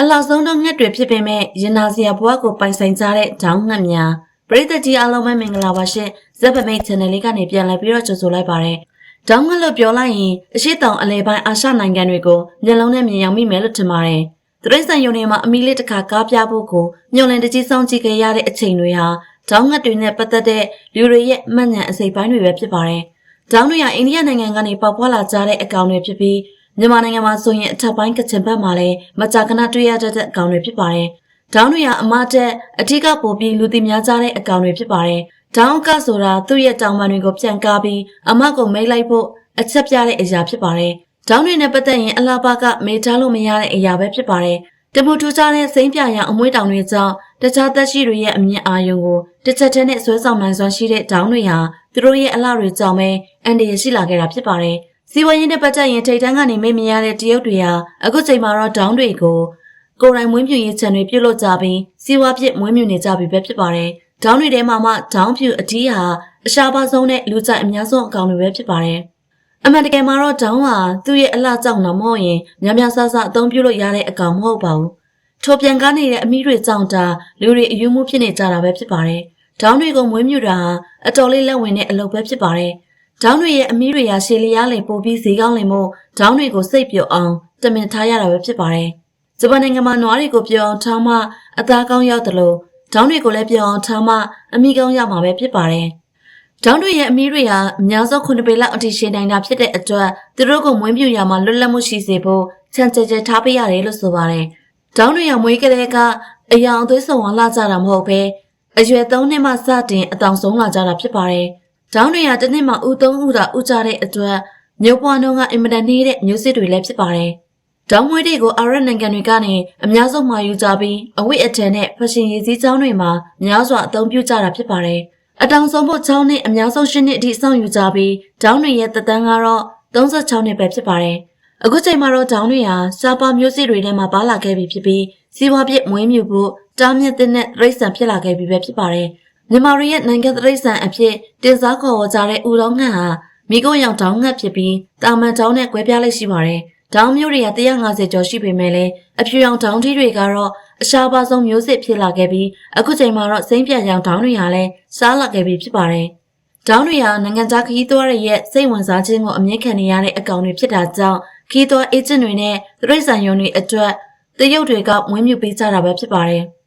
အလောက်ဆုံးသောငှက်တွေဖြစ်ပေမဲ့ရင်နာစရာဘဝကိုပိုင်ဆိုင်ကြတဲ့ဒေါင်းငှက်များပရိသတ်ကြီးအားလုံးပဲမင်္ဂလာပါရှင်ဇက်ပမိတ် channel လေးကနေပြန်လည်ပြီးတော့ကြိုဆိုလိုက်ပါရစေဒေါင်းငှက်လို့ပြောလိုက်ရင်အရှိတောင်အလဲပိုင်းအာရှနိုင်ငံတွေကိုမျက်လုံးနဲ့မြင်ရောက်မိမယ်လို့ထင်ပါတယ်တရိတ်ဆန်ယုံတွေမှာအမီလေးတစ်ခါကားပြဖို့ကိုညှို့လင်တကြီးဆောင်ကြည့်ခဲ့ရတဲ့အချိန်တွေဟာဒေါင်းငှက်တွေနဲ့ပတ်သက်တဲ့လူတွေရဲ့မှတ်ဉာဏ်အစိပ်ပိုင်းတွေပဲဖြစ်ပါတယ်ဒေါင်းတွေဟာအိန္ဒိယနိုင်ငံကနေပေါက်ဖွာလာကြတဲ့အကောင်တွေဖြစ်ပြီး မြန်မာနိုင်ငံမှာဆိုရင်အထက်ပိုင်းကချင်ဘက်မှာလည်းမကြာခဏတွေ့ရတတ်တဲ့အကောင်တွေဖြစ်ပါတယ်။ဒေါင်းတွေကအမတက်အထီးကပိုပြီးလူသိများကြတဲ့အကောင်တွေဖြစ်ပါတယ်။ဒေါင်းကဆိုတာသူ့ရဲ့တောင်ပန်တွေကိုပြန်ကားပြီးအမကိုမိတ်လိုက်ဖို့အချက်ပြတဲ့အရာဖြစ်ပါတယ်။ဒေါင်းတွေနဲ့ပတ်သက်ရင်အလားပါကမေးထားလို့မရတဲ့အရာပဲဖြစ်ပါတယ်။တမူထူကြတဲ့စိမ့်ပြရန်အမွှေးတောင်တွေကြောင့်တခြားသက်ရှိတွေရဲ့အမြင့်အာရုံကိုတစ်ချက်တည်းနဲ့ဆွဲဆောင်နိုင်စွမ်းရှိတဲ့ဒေါင်းတွေဟာသူတို့ရဲ့အလှတွေကြောင့်ပဲအန်ဒီရရှိလာခဲ့တာဖြစ်ပါတယ်။ စီဝါရင်းနဲ့ပတ်သက်ရင်ထိတ်တန်းကနေမိတ်မရတဲ့တရုတ်တွေဟာအခုချိန်မှာတော့ဒေါင်းတွေကိုကိုယ်တိုင်မွေးမြူရေးခြံတွေပြုတ်လို့ကြပြီးစီဝါပြစ်မွေးမြူနေကြပြီပဲဖြစ်ပါတယ်။ဒေါင်းတွေထဲမှာမှဒေါင်းဖြူအတီးဟာအရှားပါဆုံးနဲ့လူကြိုက်အများဆုံးအကောင်တွေပဲဖြစ်ပါတယ်။အမှန်တကယ်မှာတော့ဒေါင်းဟာသူ့ရဲ့အလှကြောင့်တော့မဟုတ်ရင်များများဆဆအသုံးပြုလို့ရတဲ့အကောင်မဟုတ်ပါဘူး။ထိုပြန်ကားနေတဲ့အမိတွေကြောင့်တာလူတွေအယူမှုဖြစ်နေကြတာပဲဖြစ်ပါတယ်။ဒေါင်းတွေကိုမွေးမြူတာဟာအတော်လေးလက်ဝင်တဲ့အလုပ်ပဲဖြစ်ပါတယ်။ ဒေါင်းတွေရဲ့အမီးတွေရာရှည်လျားလည်ပို့ပြီးဈေးကောင်းလင်မို့ဒေါင်းတွေကိုစိတ်ပြုတ်အောင်တမင်ထားရတာပဲဖြစ်ပါတယ်။ဂျပန်နိုင်ငံမှာနွားတွေကိုပြောအောင်ထားမှအသားကောင်းရောက်တယ်လို့ဒေါင်းတွေကိုလည်းပြောအောင်ထားမှအမိကောင်းရောက်မှာပဲဖြစ်ပါတယ်။ဒေါင်းတွေရဲ့အမီးတွေဟာအများဆုံးခုနှစ်ပေလောက်အထိရှည်နိုင်တာဖြစ်တဲ့အတွက်သူတို့ကိုမွေးမြူရမှာလွတ်လပ်မှုရှိစေဖို့ချန်ကျဲကျဲထားပေးရတယ်လို့ဆိုပါတယ်။ဒေါင်းတွေရမွေးကလေးကအယောင်အသွေးဆောင်လာကြတာမဟုတ်ဘဲအရွယ်၃နှစ်မှစတင်အတောင်ဆုံးလာကြတာဖြစ်ပါတယ်။ ဒေါင်းတွေကတစ်နှစ်မှဥသုံးဥတာဥကြတဲ့အတွက်မျိုးပွားနှုံးကအင်မတန်နေတဲ့မျိုးစစ်တွေလည်းဖြစ်ပါတယ်။ဒေါင်းမွေးတွေကိုအာရပ်နိုင်ငံတွေကနေအများဆုံးမှာယူကြပြီးအဝိအထည်နဲ့ဖရှင်ရည်စည်းချောင်းတွေမှာများစွာအသုံးပြုကြတာဖြစ်ပါတယ်။အတောင်ဆုံးဖို့ချောင်းနဲ့အများဆုံးရှစ်နှစ်အထိစောင့်ယူကြပြီးဒေါင်းတွေရဲ့သက်တမ်းကတော့36နှစ်ပဲဖြစ်ပါတယ်။အခုချိန်မှာတော့ဒေါင်းတွေဟာရှားပါမျိုးစစ်တွေထဲမှာပါလာခဲ့ပြီဖြစ်ပြီးစီးပွားပြစ်မွေးမြူဖို့တားမြစ်တဲ့နဲ့ရိတ်ဆန်ဖြစ်လာခဲ့ပြီပဲဖြစ်ပါတယ်။ မြန်မာရီရဲ့နိုင်ငံတရိတ်ဆန်အဖြစ်တင်စားခေါ်ဝေါ်ကြတဲ့ဦးတော်ငှက်ဟာမိကိုရောင်တောင်းငှက်ဖြစ်ပြီးတာမန်တောင်းနဲ့ကွဲပြားလိုက်ရှိပါတယ်။တောင်းမျိုးတွေက150ကျော်ရှိပေမဲ့လည်းအဖြူရောင်တောင်းထီးတွေကတော့အရှားပါဆုံးမျိုးစစ်ဖြစ်လာခဲ့ပြီးအခုချိန်မှာတော့စိမ့်ပြန်ရောင်တောင်းတွေဟာလည်းစားလာခဲ့ပြီဖြစ်ပါတယ်။ဒေါင်းတွေဟာနိုင်ငံခြားခရီးသွားတွေရဲ့စိတ်ဝင်စားခြင်းကိုအမြင့်ခံနေရတဲ့အကောင်တွေဖြစ်တာကြောင့်ခရီးသွားအေဂျင့်တွေနဲ့သရိတ်ဆန်ယုံတွေအတွက်တရုတ်တွေကဝင်းမြူပေးကြတာပဲဖြစ်ပါတယ်။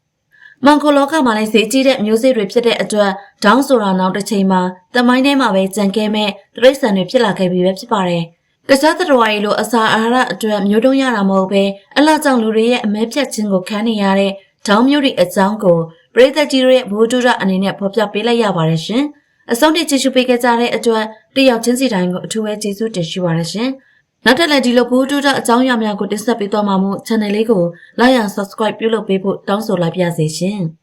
မန်ကိုလောကမှာလည်းဈေးကြီးတဲ့မျိုးစေ့တွေဖြစ်တဲ့အတွက်ဒေါင်းဆိုတာနောက်တစ်ချိန်မှာတမိုင်းထဲမှာပဲကြံခဲ့မဲ့သရိတ်ဆန်တွေဖြစ်လာခဲ့ပြီပဲဖြစ်ပါတယ်။တခြားသတ္တဝါတွေလိုအစာအာဟာရအတွက်မျိုးတုံးရတာမဟုတ်ပဲအလားကြောင့်လူတွေရဲ့အမဲဖြတ်ခြင်းကိုခံနေရတဲ့ဒေါင်းမျိုးတွေအကြောင်းကိုပရိသတ်ကြီးတို့ရဲ့ဘိုးတူရအနေနဲ့ဖော်ပြပေးလိုက်ရပါတယ်ရှင်။အဆုံးထိကြည့်ရှုပေးခဲ့ကြတဲ့အတွက်တယောက်ချင်းစီတိုင်းကိုအထူးပဲကျေးဇူးတင်ရှိပါတယ်ရှင်။ နောက်ထပ်လည်းဒီလိုဘိုးတူရအကြောင်းအရာများကိုတင်ဆက်ပေးသွားမှာမို့ channel လေးကို like and subscribe ပြုလုပ်ပေးဖို့တောင်းဆိုလိုက်ပါရစေရှင်။